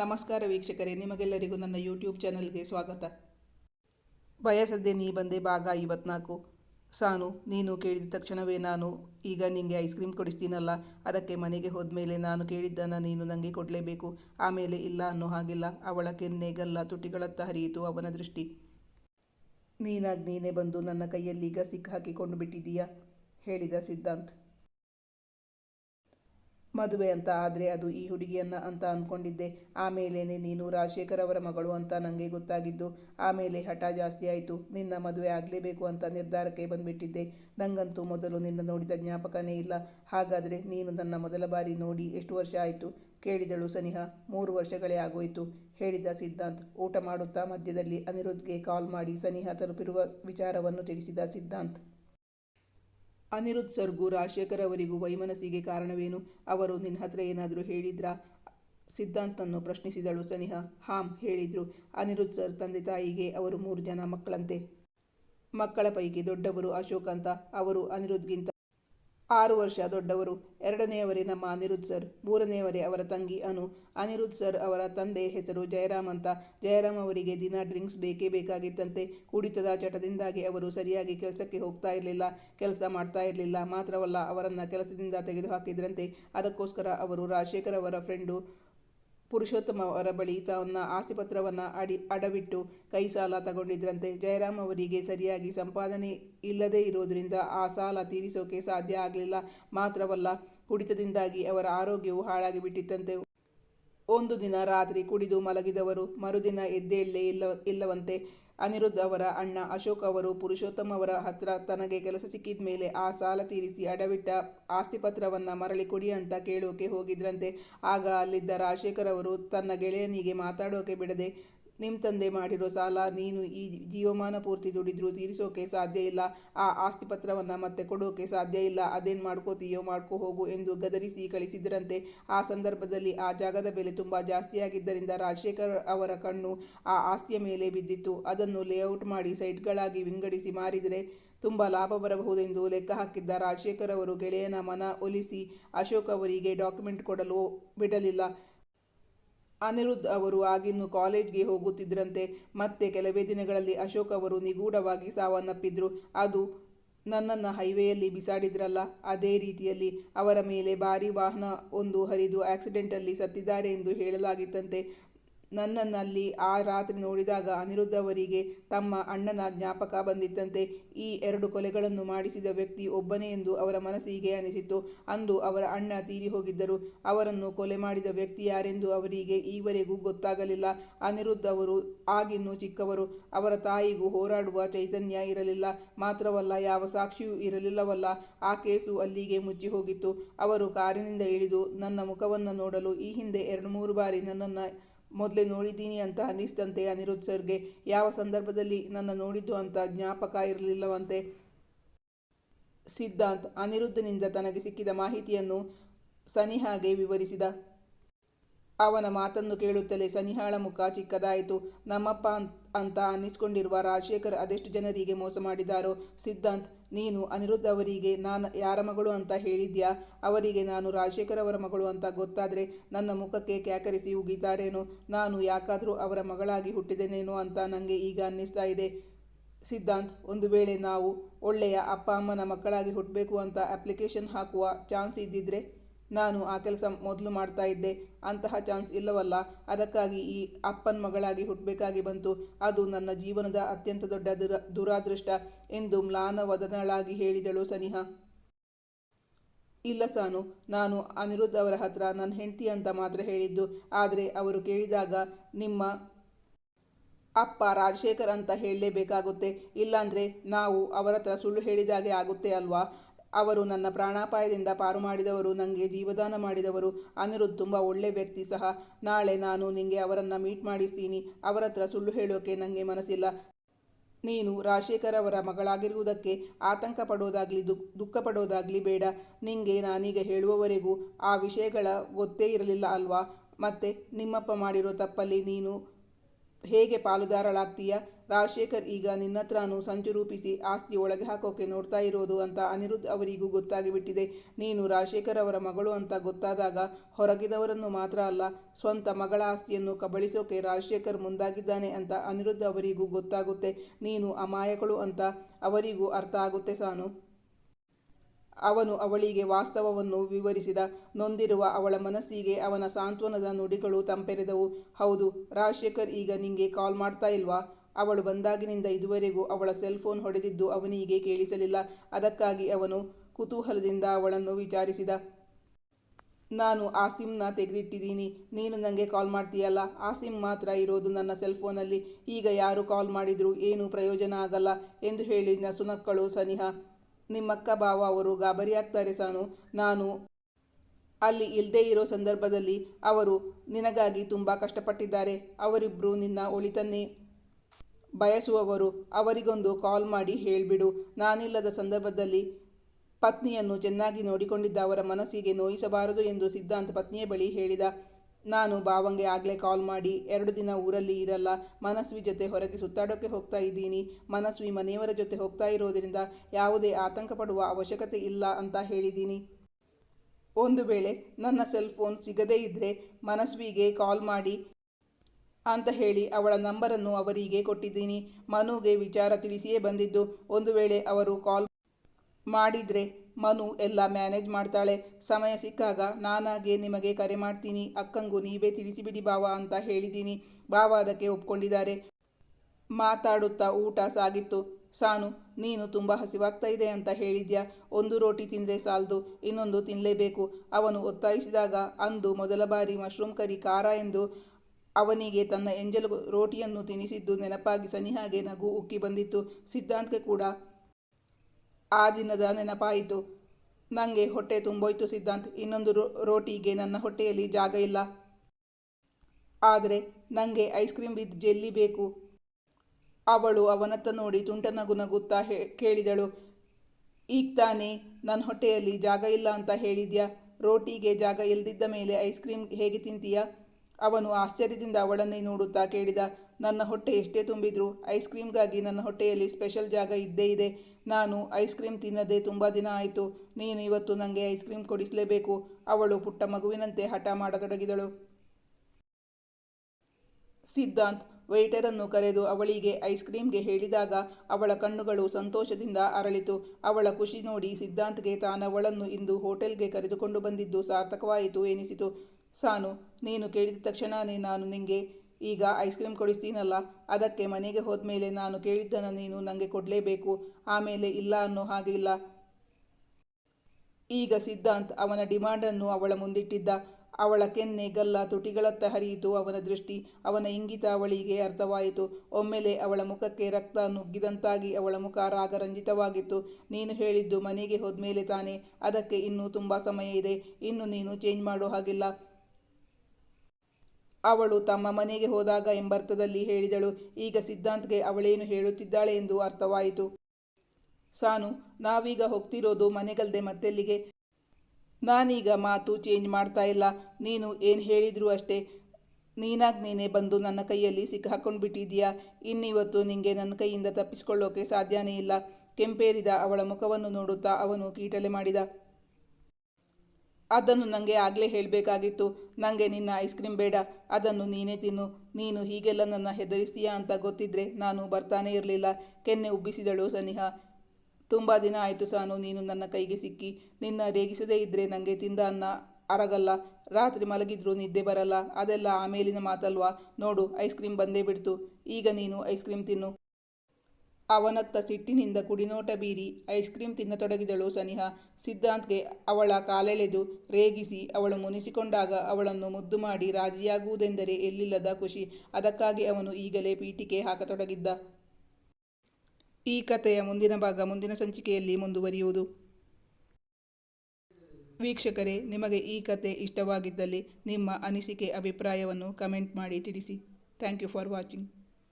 ನಮಸ್ಕಾರ ವೀಕ್ಷಕರೇ, ನಿಮಗೆಲ್ಲರಿಗೂ ನನ್ನ ಯೂಟ್ಯೂಬ್ ಚಾನಲ್ಗೆ ಸ್ವಾಗತ. ಬಯಸದ್ದೆ ನೀ ಬಂದೆ ಭಾಗ ಐವತ್ನಾಲ್ಕು. ಸಾನು, ನೀನು ಕೇಳಿದ ತಕ್ಷಣವೇ ನಾನು, ಈಗ ನಿಂಗೆ ಐಸ್ ಕ್ರೀಮ್ ಕೊಡಿಸ್ತೀನಲ್ಲ, ಅದಕ್ಕೆ ಮನೆಗೆ ಹೋದ್ಮೇಲೆ ನಾನು ಕೇಳಿದ್ದನ್ನು ನೀನು ನನಗೆ ಕೊಡಲೇಬೇಕು. ಆಮೇಲೆ ಇಲ್ಲ ಅನ್ನೋ ಹಾಗಿಲ್ಲ, ಅವಳ ಕೆನ್ನೆ ಗಲ್ಲ ತುಟಿಗಳತ್ತ ಹರಿಯಿತು ಅವನ ದೃಷ್ಟಿ. ನೀನಾಗಿ ನೀನೇ ಬಂದು ನನ್ನ ಕೈಯಲ್ಲಿ ಈಗ ಸಿಕ್ಕಿ ಹಾಕಿಕೊಂಡು ಬಿಟ್ಟಿದೀಯಾ ಹೇಳಿದ ಸಿದ್ಧಾಂತ್. ಮದುವೆ ಅಂತ ಆದರೆ ಅದು ಈ ಹುಡುಗಿಯನ್ನ ಅಂತ ಅಂದ್ಕೊಂಡಿದ್ದೆ ಆಮೇಲೇನೆ ನೀನು ರಾಜಶೇಖರ್ ಅವರ ಮಗಳು ಅಂತ ನನಗೆ ಗೊತ್ತಾಗಿದ್ದು. ಆಮೇಲೆ ಹಠ ಜಾಸ್ತಿ ಆಯಿತು. ನಿನ್ನ ಮದುವೆ ಆಗಲೇಬೇಕು ಅಂತ ನಿರ್ಧಾರಕ್ಕೆ ಬಂದುಬಿಟ್ಟಿದ್ದೆ. ನಂಗಂತೂ ಮೊದಲು ನಿನ್ನ ನೋಡಿದ ಜ್ಞಾಪಕನೇ ಇಲ್ಲ. ಹಾಗಾದರೆ ನೀನು ನನ್ನ ಮೊದಲ ಬಾರಿ ನೋಡಿ ಎಷ್ಟು ವರ್ಷ ಆಯಿತು? ಕೇಳಿದಳು ಸನಿಹ. ಮೂರು ವರ್ಷಗಳೇ ಆಗೋಯಿತು. ಹೇಳಿದ ಸಿದ್ಧಾಂತ್, ಊಟ ಮಾಡುತ್ತಾ ಮಧ್ಯದಲ್ಲಿ ಅನಿರುದ್ಧ್ಗೆ ಕಾಲ್ ಮಾಡಿ ಸನಿಹ ತಲುಪಿರುವ ವಿಚಾರವನ್ನು ತಿಳಿಸಿದ ಸಿದ್ಧಾಂತ್. ಅನಿರುದ್ಧ್ ಸರ್ಗೂ ರಾಜಶೇಖರ್ ಅವರಿಗೂ ವೈಮನಸ್ಸಿಗೆ ಕಾರಣವೇನು? ಅವರು, ನಿನ್ನ ಹತ್ರ ಏನಾದರೂ ಹೇಳಿದ್ರಾ? ಸಿದ್ಧಾಂತನ್ನು ಪ್ರಶ್ನಿಸಿದಳು ಸನಿಹಾ. ಹಾಂ, ಹೇಳಿದ್ರು. ಅನಿರುದ್ಧ್ ಸರ್ ತಂದೆ ತಾಯಿಗೆ ಅವರು ಮೂರು ಜನ ಮಕ್ಕಳಂತೆ. ಮಕ್ಕಳ ಪೈಕಿ ದೊಡ್ಡವರು ಅಶೋಕ್ ಅಂತ. ಅವರು ಅನಿರುದ್ಧ್ಗಿಂತ ಆರು ವರ್ಷ ದೊಡ್ಡವರು. ಎರಡನೆಯವರೇ ನಮ್ಮ ಅನಿರುದ್ಧ್ ಸರ್. ಮೂರನೆಯವರೇ ಅವರ ತಂಗಿ ಅನು. ಅನಿರುದ್ಧ್ ಸರ್ ಅವರ ತಂದೆ ಹೆಸರು ಜಯರಾಮ್ ಅಂತ. ಜಯರಾಮ್ ಅವರಿಗೆ ದಿನ ಡ್ರಿಂಕ್ಸ್ ಬೇಕೇ ಬೇಕಾಗಿತ್ತಂತೆ. ಕುಡಿತದ ಚಟದಿಂದಾಗಿ ಅವರು ಸರಿಯಾಗಿ ಕೆಲಸಕ್ಕೆ ಹೋಗ್ತಾ ಇರಲಿಲ್ಲ. ಕೆಲಸ ಮಾಡ್ತಾ ಇರಲಿಲ್ಲ. ಮಾತ್ರವಲ್ಲ ಅವರನ್ನು ಕೆಲಸದಿಂದ ತೆಗೆದುಹಾಕಿದ್ರಂತೆ. ಅದಕ್ಕೋಸ್ಕರ ಅವರು ರಾಜಶೇಖರ್ ಅವರ ಫ್ರೆಂಡು ಪುರುಷೋತ್ತಮ ಅವರ ಬಳಿ ತನ್ನ ಆಸ್ತಿಪತ್ರವನ್ನು ಅಡಿ, ಅಡವಿಟ್ಟು ಕೈ ಸಾಲ ತಗೊಂಡಿದ್ರಂತೆ. ಜಯರಾಮ್ ಅವರಿಗೆ ಸರಿಯಾಗಿ ಸಂಪಾದನೆ ಇಲ್ಲದೇ ಇರೋದ್ರಿಂದ ಆ ಸಾಲ ತೀರಿಸೋಕೆ ಸಾಧ್ಯ ಆಗಲಿಲ್ಲ. ಮಾತ್ರವಲ್ಲ, ಕುಡಿತದಿಂದಾಗಿ ಅವರ ಆರೋಗ್ಯವು ಹಾಳಾಗಿ ಬಿಟ್ಟಿತ್ತಂತೆ. ಒಂದು ದಿನ ರಾತ್ರಿ ಕುಡಿದು ಮಲಗಿದವರು ಮರುದಿನ ಎದ್ದೇಳಲೇ ಇಲ್ಲ, ಇಲ್ಲವಂತೆ. ಅನಿರುದ್ಧ್ ಅವರ ಅಣ್ಣ ಅಶೋಕ್ ಅವರು ಪುರುಷೋತ್ತಮ್ ಅವರ ಹತ್ರ ತನಗೆ ಕೆಲಸ ಸಿಕ್ಕಿದ ಮೇಲೆ ಆ ಸಾಲ ತೀರಿಸಿ ಅಡವಿಟ್ಟ ಆಸ್ತಿಪತ್ರವನ್ನು ಮರಳಿ ಕೊಡಿ ಅಂತ ಕೇಳೋಕೆ ಹೋಗಿದ್ರಂತೆ. ಆಗ ಅಲ್ಲಿದ್ದ ರಾಜಶೇಖರ್ ಅವರು ತನ್ನ ಗೆಳೆಯನಿಗೆ ಮಾತಾಡೋಕೆ ಬಿಡದೆ ನಿಮ್ಮ ತಂದೆ ಮಾಡಿರೋ ಸಾಲ ನೀನು ಈ ಜೀವಮಾನ ಪೂರ್ತಿ ದುಡಿದ್ರೂ ತೀರಿಸೋಕೆ ಸಾಧ್ಯ ಇಲ್ಲ. ಆ ಆಸ್ತಿ ಪತ್ರವನ್ನು ಮತ್ತೆ ಕೊಡೋಕೆ ಸಾಧ್ಯ ಇಲ್ಲ. ಅದೇನು ಮಾಡ್ಕೋತೀಯೋ ಮಾಡ್ಕೋ ಹೋಗು ಎಂದು ಗದರಿಸಿ ಕಳಿಸಿದ್ರಂತೆ. ಆ ಸಂದರ್ಭದಲ್ಲಿ ಆ ಜಾಗದ ಬೆಲೆ ತುಂಬ ಜಾಸ್ತಿಯಾಗಿದ್ದರಿಂದ ರಾಜಶೇಖರ್ ಅವರ ಕಣ್ಣು ಆ ಆಸ್ತಿಯ ಮೇಲೆ ಬಿದ್ದಿತ್ತು. ಅದನ್ನು ಲೇಔಟ್ ಮಾಡಿ ಸೈಟ್ಗಳಾಗಿ ವಿಂಗಡಿಸಿ ಮಾರಿದರೆ ತುಂಬ ಲಾಭ ಬರಬಹುದೆಂದು ಲೆಕ್ಕ ಹಾಕಿದ್ದ ರಾಜಶೇಖರ್ ಅವರು ಗೆಳೆಯನ ಮನ ಒಲಿಸಿ ಅಶೋಕ್ ಅವರಿಗೆ ಡಾಕ್ಯುಮೆಂಟ್ ಕೊಡಲು ಬಿಡಲಿಲ್ಲ. ಅನಿರುದ್ಧ್ ಅವರು ಆಗಿನ್ನೂ ಕಾಲೇಜ್ಗೆ ಹೋಗುತ್ತಿದ್ದರಂತೆ ಮತ್ತೆ ಕೆಲವೇ ದಿನಗಳಲ್ಲಿ ಅಶೋಕ್ ಅವರು ನಿಗೂಢವಾಗಿ ಸಾವನ್ನಪ್ಪಿದ್ರು. ಅದು ನನ್ನನ್ನು ಹೈವೇಯಲ್ಲಿ ಬಿಸಾಡಿದ್ರಲ್ಲ, ಅದೇ ರೀತಿಯಲ್ಲಿ ಅವರ ಮೇಲೆ ಭಾರಿ ವಾಹನ ಒಂದು ಹರಿದು ಆಕ್ಸಿಡೆಂಟಲ್ಲಿ ಸತ್ತಿದ್ದಾರೆ ಎಂದು ಹೇಳಲಾಗಿತ್ತಂತೆ. ನನ್ನನ್ನಲ್ಲಿ ಆ ರಾತ್ರಿ ನೋಡಿದಾಗ ಅನಿರುದ್ಧ ಅವರಿಗೆ ತಮ್ಮ ಅಣ್ಣನ ಜ್ಞಾಪಕ ಬಂದಿತ್ತಂತೆ. ಈ ಎರಡು ಕೊಲೆಗಳನ್ನು ಮಾಡಿಸಿದ ವ್ಯಕ್ತಿ ಒಬ್ಬನೇ ಎಂದು ಅವರ ಮನಸ್ಸಿಗೆ ಅನಿಸಿತು ಅಂದು ಅವರ ಅಣ್ಣ ತೀರಿ ಹೋಗಿದ್ದರು. ಅವರನ್ನು ಕೊಲೆ ಮಾಡಿದ ವ್ಯಕ್ತಿ ಯಾರೆಂದು ಅವರಿಗೆ ಈವರೆಗೂ ಗೊತ್ತಾಗಲಿಲ್ಲ. ಅನಿರುದ್ಧ ಅವರು ಆಗಿನ್ನೂ ಚಿಕ್ಕವರು. ಅವರ ತಾಯಿಗೂ ಹೋರಾಡುವ ಚೈತನ್ಯ ಇರಲಿಲ್ಲ. ಮಾತ್ರವಲ್ಲ, ಯಾವ ಸಾಕ್ಷಿಯೂ ಇರಲಿಲ್ಲವಲ್ಲ. ಆ ಕೇಸು ಅಲ್ಲಿಗೆ ಮುಚ್ಚಿ ಹೋಗಿತ್ತು. ಅವರು ಕಾರಿನಿಂದ ಇಳಿದು ನನ್ನ ಮುಖವನ್ನು ನೋಡಲು ಈ ಹಿಂದೆ ಎರಡು ಮೂರು ಬಾರಿ ನನ್ನನ್ನು ಮೊದಲೇ ನೋಡಿದ್ದೀನಿ ಅಂತ ಅನ್ನಿಸ್ತಂತೆ ಅನಿರುದ್ಧ್ ಸರ್ಗೆ ಯಾವ ಸಂದರ್ಭದಲ್ಲಿ ನನ್ನ ನೋಡಿದ್ದು ಅಂತ ಜ್ಞಾಪಕ ಇರಲಿಲ್ಲವಂತೆ. ಸಿದ್ಧಾಂತ್ ಅನಿರುದ್ಧನಿಂದ ತನಗೆ ಸಿಕ್ಕಿದ ಮಾಹಿತಿಯನ್ನು ಸನಿಹಾಗೆ ವಿವರಿಸಿದ. ಅವನ ಮಾತನ್ನು ಕೇಳುತ್ತಲೇ ಸನಿಹಾಳ ಮುಖ ಚಿಕ್ಕದಾಯಿತು. ನಮ್ಮಪ್ಪ ಅಂತ ಅನ್ನಿಸ್ಕೊಂಡಿರುವ ರಾಜಶೇಖರ್ ಅದೆಷ್ಟು ಜನರಿಗೆ ಮೋಸ ಮಾಡಿದಾರೋ? ಸಿದ್ಧಾಂತ್, ನೀನು ಅನಿರುದ್ಧ ಅವರಿಗೆ ನಾನು ಯಾರ ಮಗಳು ಅಂತ ಹೇಳಿದ್ಯಾ? ಅವರಿಗೆ ನಾನು ರಾಜಶೇಖರ್ ಅವರ ಮಗಳು ಅಂತ ಗೊತ್ತಾದರೆ ನನ್ನ ಮುಖಕ್ಕೆ ಕ್ಯಾಕರಿಸಿ ಉಗಿತಾರೇನೋ? ನಾನು ಯಾಕಾದರೂ ಅವರ ಮಗಳಾಗಿ ಹುಟ್ಟಿದ್ದೇನೇನೋ ಅಂತ ನನಗೆ ಈಗ ಅನ್ನಿಸ್ತಾ ಇದೆ. ಸಿದ್ಧಾಂತ್, ಒಂದು ವೇಳೆ ನಾವು ಒಳ್ಳೆಯ ಅಪ್ಪ ಅಮ್ಮನ ಮಕ್ಕಳಾಗಿ ಹುಟ್ಟಬೇಕು ಅಂತ ಅಪ್ಲಿಕೇಶನ್ ಹಾಕುವ ಚಾನ್ಸ್ ಇದ್ದಿದ್ರೆ? ನಾನು ಆ ಕೆಲಸ ಮೊದಲು ಮಾಡ್ತಾ ಇದ್ದೆ. ಅಂತಹ ಚಾನ್ಸ್ ಇಲ್ಲವಲ್ಲ. ಅದಕ್ಕಾಗಿ ಈ ಅಪ್ಪನ ಮಗಳಾಗಿ ಹುಟ್ಟಬೇಕಾಗಿ ಬಂತು. ಅದು ನನ್ನ ಜೀವನದ ಅತ್ಯಂತ ದೊಡ್ಡ ದುರ, ದುರಾದೃಷ್ಟ ಎಂದು ಮ್ಲಾನವದನಳಾಗಿ ಹೇಳಿದಳು ಸನಿಹಾ. ಇಲ್ಲ ಸಾನು, ನಾನು ಅನಿರುದ್ಧ ಅವರ ಹತ್ರ ನನ್ನ ಹೆಂಡತಿ ಅಂತ ಮಾತ್ರ ಹೇಳಿದ್ದು. ಆದರೆ ಅವರು ಕೇಳಿದಾಗ, ನಿಮ್ಮ ಅಪ್ಪ ರಾಜಶೇಖರ್ ಅಂತ ಹೇಳಲೇಬೇಕಾಗುತ್ತೆ. ಇಲ್ಲಾಂದರೆ ನಾವು ಅವರ ಹತ್ರ ಸುಳ್ಳು ಹೇಳಿದಾಗೆ ಆಗುತ್ತೆ ಅಲ್ವಾ? ಅವರು ನನ್ನ ಪ್ರಾಣಾಪಾಯದಿಂದ ಪಾರು ಮಾಡಿದವರು ನನಗೆ ಜೀವದಾನ ಮಾಡಿದವರು, ಅನಿರುದ್ಧ ತುಂಬ ಒಳ್ಳೆ ವ್ಯಕ್ತಿ ಸಹ. ನಾಳೆ ನಾನು ನಿಂಗೆ ಅವರನ್ನು ಮೀಟ್ ಮಾಡಿಸ್ತೀನಿ. ಅವರ ಹತ್ರ ಸುಳ್ಳು ಹೇಳೋಕೆ ನನಗೆ ಮನಸ್ಸಿಲ್ಲ. ನೀನು ರಾಜಶೇಖರ್ ಅವರ ಮಗಳಾಗಿರುವುದಕ್ಕೆ ಆತಂಕ ಪಡೋದಾಗಲಿ ದುಃಖ ದುಃಖ ಪಡೋದಾಗಲಿ ಬೇಡ. ನಿಂಗೆ ನಾನೀಗ ಹೇಳುವವರೆಗೂ ಆ ವಿಷಯಗಳ ಗೊತ್ತೇ ಇರಲಿಲ್ಲ ಅಲ್ವಾ? ಮತ್ತೆ ನಿಮ್ಮಪ್ಪ ಮಾಡಿರೋ ತಪ್ಪಲ್ಲಿ ನೀನು ಹೇಗೆ ಪಾಲುದಾರಳಾಗ್ತೀಯ? ರಾಜಶೇಖರ್ ಈಗ ನಿನ್ನತ್ರನೂ ಸಂಚು ರೂಪಿಸಿ ಆಸ್ತಿ ಒಳಗೆ ಹಾಕೋಕೆ ನೋಡ್ತಾ ಇರೋದು ಅಂತ ಅನಿರುದ್ಧ ಅವರಿಗೂ ಗೊತ್ತಾಗಿಬಿಟ್ಟಿದೆ. ನೀನು ರಾಜಶೇಖರ್ ಅವರ ಮಗಳು ಅಂತ ಗೊತ್ತಾದಾಗ ಹೊರಗಿದವರನ್ನು ಮಾತ್ರ ಅಲ್ಲ, ಸ್ವಂತ ಮಗಳ ಆಸ್ತಿಯನ್ನು ಕಬಳಿಸೋಕೆ ರಾಜಶೇಖರ್ ಮುಂದಾಗಿದ್ದಾನೆ ಅಂತ ಅನಿರುದ್ಧ ಅವರಿಗೂ ಗೊತ್ತಾಗುತ್ತೆ. ನೀನು ಅಮಾಯಕಳು ಅಂತ ಅವರಿಗೂ ಅರ್ಥ ಆಗುತ್ತೆ ಸಾನು. ಅವನು ಅವಳಿಗೆ ವಾಸ್ತವವನ್ನು ವಿವರಿಸಿದ. ನೊಂದಿರುವ ಅವಳ ಮನಸ್ಸಿಗೆ ಅವನ ಸಾಂತ್ವನದ ನುಡಿಗಳು ತಂಪೆರೆದವು. ಹೌದು, ರಾಜಶೇಖರ್ ಈಗ ನಿಂಗೆ ಕಾಲ್ ಮಾಡ್ತಾ ಇಲ್ವಾ? ಅವಳು ಬಂದಾಗಿನಿಂದ ಇದುವರೆಗೂ ಅವಳ ಸೆಲ್ ಫೋನ್ ಹೊಡೆದಿದ್ದು ಅವನಿಗೆ ಕೇಳಿಸಲಿಲ್ಲ. ಅದಕ್ಕಾಗಿ ಅವನು ಕುತೂಹಲದಿಂದ ಅವಳನ್ನು ವಿಚಾರಿಸಿದ. ನಾನು ಆ ಸಿಮ್ನ ತೆಗೆದಿಟ್ಟಿದ್ದೀನಿ. ನೀನು ನನಗೆ ಕಾಲ್ ಮಾಡ್ತೀಯಲ್ಲ? ಆ ಸಿಮ್ ಮಾತ್ರ ಇರೋದು ನನ್ನ ಸೆಲ್ ಫೋನಲ್ಲಿ. ಈಗ ಯಾರು ಕಾಲ್ ಮಾಡಿದರೂ ಏನೂ ಪ್ರಯೋಜನ ಆಗಲ್ಲ ಎಂದು ಹೇಳಿದ ಸುನಕ್ಕಳು ಸನಿಹ. ನಿಮ್ಮಕ್ಕ ಬಾವ ಅವರು ಗಾಬರಿಯಾಗ್ತಾರೆ ಸಾನು ನಾನು ಅಲ್ಲಿ ಇಲ್ಲದೇ ಇರೋ ಸಂದರ್ಭದಲ್ಲಿ ಅವರು ನಿನಗಾಗಿ ತುಂಬ ಕಷ್ಟಪಟ್ಟಿದ್ದಾರೆ. ಅವರಿಬ್ಬರು ನಿನ್ನ ಒಳಿತನ್ನೇ ಬಯಸುವವರು. ಅವರಿಗೊಂದು ಕಾಲ್ ಮಾಡಿ ಹೇಳಿಬಿಡು. ನಾನಿಲ್ಲದ ಸಂದರ್ಭದಲ್ಲಿ ಪತ್ನಿಯನ್ನು ಚೆನ್ನಾಗಿ ನೋಡಿಕೊಂಡಿದ್ದ ಅವರ ಮನಸ್ಸಿಗೆ ನೋಯಿಸಬಾರದು ಎಂದು ಸಿದ್ಧಾಂತ್ ಪತ್ನಿಯ ಬಳಿ ಹೇಳಿದ. ನಾನು ಬಾವಂಗೆ ಆಗಲೇ ಕಾಲ್ ಮಾಡಿ, ಎರಡು ದಿನ ಊರಲ್ಲಿ ಇರಲ್ಲ, ಮನಸ್ವಿ ಜೊತೆ ಹೊರಗೆ ಸುತ್ತಾಡೋಕ್ಕೆ ಹೋಗ್ತಾ ಇದ್ದೀನಿ. ಮನಸ್ವಿ ಮನೆಯವರ ಜೊತೆ ಹೋಗ್ತಾ ಇರೋದರಿಂದ ಯಾವುದೇ ಆತಂಕ ಪಡುವ ಅವಶ್ಯಕತೆ ಇಲ್ಲ ಅಂತ ಹೇಳಿದ್ದೀನಿ. ಒಂದು ವೇಳೆ ನನ್ನ ಸೆಲ್ ಫೋನ್ ಸಿಗದೇ ಇದ್ದರೆ ಮನಸ್ವಿಗೆ ಕಾಲ್ ಮಾಡಿ ಅಂತ ಹೇಳಿ ಅವಳ ನಂಬರನ್ನು ಅವರಿಗೆ ಕೊಟ್ಟಿದ್ದೀನಿ. ಮನುಗೆ ವಿಚಾರ ತಿಳಿಸಿಯೇ ಬಂದಿದ್ದು. ಒಂದು ವೇಳೆ ಅವರು ಕಾಲ್ ಮಾಡಿದರೆ ಮನು ಎಲ್ಲ ಮ್ಯಾನೇಜ್ ಮಾಡ್ತಾಳೆ. ಸಮಯ ಸಿಕ್ಕಾಗ ನಾನಾಗೆ ನಿಮಗೆ ಕರೆ ಮಾಡ್ತೀನಿ. ಅಕ್ಕಂಗೂ ನೀವೇ ತಿಳಿಸಿಬಿಡಿ ಬಾವ ಅಂತ ಹೇಳಿದ್ದೀನಿ. ಬಾವ ಅದಕ್ಕೆ ಒಪ್ಕೊಂಡಿದ್ದಾರೆ. ಮಾತಾಡುತ್ತಾ ಊಟ ಸಾಗಿತ್ತು. ಸಾನು, ನೀನು ತುಂಬ ಹಸಿವಾಗ್ತಾ ಇದೆ ಅಂತ ಹೇಳಿದ್ಯಾ? ಒಂದು ರೋಟಿ ತಿಂದರೆ ಸಾಲದು, ಇನ್ನೊಂದು ತಿನ್ನಲೇಬೇಕು ಅವನು ಒತ್ತಾಯಿಸಿದಾಗ, ಅಂದು ಮೊದಲ ಬಾರಿ ಮಶ್ರೂಮ್ ಕರಿ ಖಾರ ಎಂದು ಅವನಿಗೆ ತನ್ನ ಎಂಜಲು ರೋಟಿಯನ್ನು ತಿನ್ನಿಸಿದ್ದು ನೆನಪಾಗಿ ಸನಿಹಾಗೆ ನಗು ಉಕ್ಕಿ ಬಂದಿತ್ತು. ಸಿದ್ಧಾಂತ್ಗೆ ಕೂಡ ಆ ದಿನದ ನೆನಪಾಯಿತು. ನನಗೆ ಹೊಟ್ಟೆ ತುಂಬೋಯ್ತು ಸಿದ್ಧಾಂತ್. ಇನ್ನೊಂದು ರೋ, ರೋಟಿಗೆ ನನ್ನ ಹೊಟ್ಟೆಯಲ್ಲಿ ಜಾಗ ಇಲ್ಲ. ಆದರೆ ನನಗೆ ಐಸ್ ಕ್ರೀಮ್ ವಿತ್ ಜೆಲ್ಲಿ ಬೇಕು. ಅವಳು ಅವನತ್ತ ನೋಡಿ ತುಂಟ ನಗು ನಗುತ್ತಾ ಹೇ, ಕೇಳಿದಳು. ಈಗ ತಾನೇ ನನ್ನ ಹೊಟ್ಟೆಯಲ್ಲಿ ಜಾಗ ಇಲ್ಲ ಅಂತ ಹೇಳಿದ್ಯಾ? ರೋಟಿಗೆ ಜಾಗ ಇಲ್ದಿದ್ದ ಮೇಲೆ ಐಸ್ ಕ್ರೀಮ್ ಹೇಗೆ ತಿಂತೀಯ? ಅವನು ಆಶ್ಚರ್ಯದಿಂದ ಅವಳನ್ನೇ ನೋಡುತ್ತಾ ಕೇಳಿದ. ನನ್ನ ಹೊಟ್ಟೆ ಎಷ್ಟೇ ತುಂಬಿದ್ರು ಐಸ್ ಕ್ರೀಮ್ಗಾಗಿ ನನ್ನ ಹೊಟ್ಟೆಯಲ್ಲಿ ಸ್ಪೆಷಲ್ ಜಾಗ ಇದ್ದೇ ಇದೆ. ನಾನು ಐಸ್ ಕ್ರೀಮ್ ತಿನ್ನದೇ ತುಂಬ ದಿನ ಆಯಿತು. ನೀನು ಇವತ್ತು ನನಗೆ ಐಸ್ ಕ್ರೀಮ್ ಕೊಡಿಸಲೇಬೇಕು. ಅವಳು ಪುಟ್ಟ ಮಗುವಿನಂತೆ ಹಠ ಮಾಡತೊಡಗಿದಳು. ಸಿದ್ಧಾಂತ್ ವೈಟರನ್ನು ಕರೆದು ಅವಳಿಗೆ ಐಸ್ ಕ್ರೀಮ್ಗೆ ಹೇಳಿದಾಗ ಅವಳ ಕಣ್ಣುಗಳು ಸಂತೋಷದಿಂದ ಅರಳಿತು. ಅವಳ ಖುಷಿ ನೋಡಿ ಸಿದ್ಧಾಂತ್ಗೆ ತಾನವಳನ್ನು ಇಂದು ಹೋಟೆಲ್ಗೆ ಕರೆದುಕೊಂಡು ಬಂದಿದ್ದು ಸಾರ್ಥಕವಾಯಿತು ಎನಿಸಿತು. ಸಾನು, ನೀನು ಕೇಳಿದ ತಕ್ಷಣವೇ ನಾನು ನಿಂಗೆ ಈಗ ಐಸ್ ಕ್ರೀಮ್ ಕೊಡಿಸ್ತೀನಲ್ಲ, ಅದಕ್ಕೆ ಮನೆಗೆ ಹೋದ್ಮೇಲೆ ನಾನು ಕೇಳಿದ್ದನ್ನು ನೀನು ನನಗೆ ಕೊಡಲೇಬೇಕು, ಆಮೇಲೆ ಇಲ್ಲ ಅನ್ನೋ ಹಾಗೆ ಇಲ್ಲ. ಈಗ ಸಿದ್ಧಾಂತ್ ಅವನ ಡಿಮಾಂಡನ್ನು ಅವಳ ಮುಂದಿಟ್ಟಿದ್ದ. ಅವಳ ಕೆನ್ನೆ ಗಲ್ಲ ತುಟಿಗಳತ್ತ ಹರಿಯಿತು ಅವನ ದೃಷ್ಟಿ, ಅವನ ಇಂಗಿತ ಅವಳಿಗೆ ಅರ್ಥವಾಯಿತು. ಒಮ್ಮೆಲೆ ಅವಳ ಮುಖಕ್ಕೆ ರಕ್ತ ನುಗ್ಗಿದಂತಾಗಿ ಅವಳ ಮುಖ ರಾಗರಂಜಿತವಾಗಿತ್ತು. ನೀನು ಹೇಳಿದ್ದು ಮನೆಗೆ ಹೋದ್ಮೇಲೆ ತಾನೆ, ಅದಕ್ಕೆ ಇನ್ನೂ ತುಂಬ ಸಮಯ ಇದೆ, ಇನ್ನು ನೀನು ಚೇಂಜ್ ಮಾಡೋ ಹಾಗಿಲ್ಲ. ಅವಳು ತಮ್ಮ ಮನೆಗೆ ಹೋದಾಗ ಎಂಬರ್ಥದಲ್ಲಿ ಹೇಳಿದಳು, ಈಗ ಸಿದ್ಧಾಂತ್ಗೆ ಅವಳೇನು ಹೇಳುತ್ತಿದ್ದಾಳೆ ಎಂದು ಅರ್ಥವಾಯಿತು. ಸಾನು, ನಾವೀಗ ಹೋಗ್ತಿರೋದು ಮನೆಗಲ್ದೆ ಮತ್ತೆಲ್ಲಿಗೆ? ನಾನೀಗ ಮಾತು ಚೇಂಜ್ ಮಾಡ್ತಾ ಇಲ್ಲ, ನೀನು ಏನು ಹೇಳಿದ್ರು ಅಷ್ಟೇ. ನೀನಾಗಿ ನೀನೇ ಬಂದು ನನ್ನ ಕೈಯಲ್ಲಿ ಸಿಕ್ಕಾಕೊಂಡು ಬಿಟ್ಟಿದೀಯಾ ಇನ್ನಿವತ್ತು ನಿಂಗೆ ನನ್ನ ಕೈಯಿಂದ ತಪ್ಪಿಸ್ಕೊಳ್ಳೋಕೆ ಸಾಧ್ಯನೇ ಇಲ್ಲ. ಕೆಂಪೇರಿದ ಅವಳ ಮುಖವನ್ನು ನೋಡುತ್ತಾ ಅವನು ಕೀಟಲೆ ಮಾಡಿದ. ಅದನ್ನು ನನಗೆ ಆಗಲೇ ಹೇಳಬೇಕಾಗಿತ್ತು. ನನಗೆ ನಿನ್ನ ಐಸ್ ಕ್ರೀಮ್ ಬೇಡ. ಅದನ್ನು ನೀನೇ ತಿನ್ನು. ನೀನು ಹೀಗೆಲ್ಲ ನನ್ನ ಹೆದರಿಸ್ತೀಯಾ ಅಂತ ಗೊತ್ತಿದ್ರೆ ನಾನು ಬರ್ತಾನೇ ಇರಲಿಲ್ಲ. ಕೆನ್ನೆ ಉಬ್ಬಿಸಿದಳು ಸನಿಹ. ತುಂಬ ದಿನ ಆಯಿತು ಸಾನು, ನೀನು ನನ್ನ ಕೈಗೆ ಸಿಕ್ಕಿ. ನಿನ್ನ ರೇಗಿಸದೇ ಇದ್ದರೆ ನನಗೆ ತಿಂದ ಅನ್ನ ಅರಗಲ್ಲ. ರಾತ್ರಿ ಮಲಗಿದ್ರೂ ನಿದ್ದೆ ಬರಲ್ಲ. ಅದೆಲ್ಲ ಆಮೇಲಿನ ಮಾತಲ್ವಾ? ನೋಡು ಐಸ್ ಕ್ರೀಮ್ ಬಂದೇ ಬಿಡ್ತು. ಈಗ ನೀನು ಐಸ್ ಕ್ರೀಮ್ ತಿನ್ನು. ಅವನತ್ತ ಸಿಟ್ಟಿನಿಂದ ಕುಡಿನೋಟ ಬೀರಿ ಐಸ್ ಕ್ರೀಮ್ ತಿನ್ನತೊಡಗಿದಳು ಸನಿಹ. ಸಿದ್ಧಾಂತ್ಗೆ ಅವಳ ಕಾಲೆಳೆದು ರೇಗಿಸಿ ಅವಳು ಮುನಿಸಿಕೊಂಡಾಗ ಅವಳನ್ನು ಮುದ್ದು ಮಾಡಿ ರಾಜಿಯಾಗುವುದೆಂದರೆ ಎಲ್ಲಿಲ್ಲದ ಖುಷಿ. ಅದಕ್ಕಾಗಿ ಅವನು ಈಗಲೇ ಪೀಠಿಕೆ ಹಾಕತೊಡಗಿದ್ದ. ಈ ಕಥೆಯ ಮುಂದಿನ ಭಾಗ ಮುಂದಿನ ಸಂಚಿಕೆಯಲ್ಲಿ ಮುಂದುವರಿಯುವುದು. ವೀಕ್ಷಕರೇ, ನಿಮಗೆ ಈ ಕತೆ ಇಷ್ಟವಾಗಿದ್ದಲ್ಲಿ ನಿಮ್ಮ ಅನಿಸಿಕೆ, ಅಭಿಪ್ರಾಯವನ್ನು ಕಮೆಂಟ್ ಮಾಡಿ ತಿಳಿಸಿ. Thank you for watching.